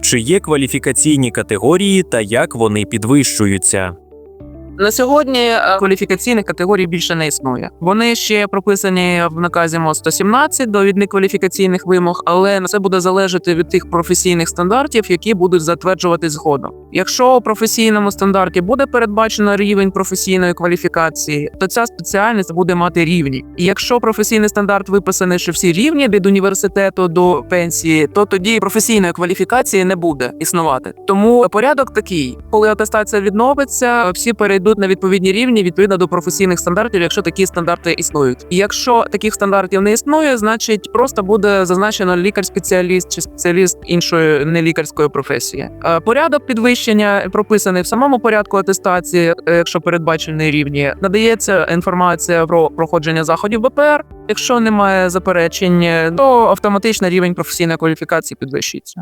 Чи є кваліфікаційні категорії та як вони підвищуються? На сьогодні е, кваліфікаційних категорій більше не існує. Вони ще прописані в наказі МОЗ 117 довідник кваліфікаційних вимог, але це буде залежати від тих професійних стандартів, які будуть затверджуватись згодом. Якщо у професійному стандарті буде передбачено рівень професійної кваліфікації, то ця спеціальність буде мати рівні. І якщо професійний стандарт виписаний, що всі рівні від університету до пенсії, то тоді професійної кваліфікації не буде існувати. Тому порядок такий, коли атестація відновиться, всі перейдуть на відповідні рівні відповідно до професійних стандартів, якщо такі стандарти існують. Якщо таких стандартів не існує, значить просто буде зазначено лікар-спеціаліст чи спеціаліст іншої нелікарської професії. Е, Порядок підвищення прописаний в самому порядку атестації, е, якщо передбачені рівні, надається інформація про проходження заходів БПР. Якщо немає заперечень, то автоматично рівень професійної кваліфікації підвищується.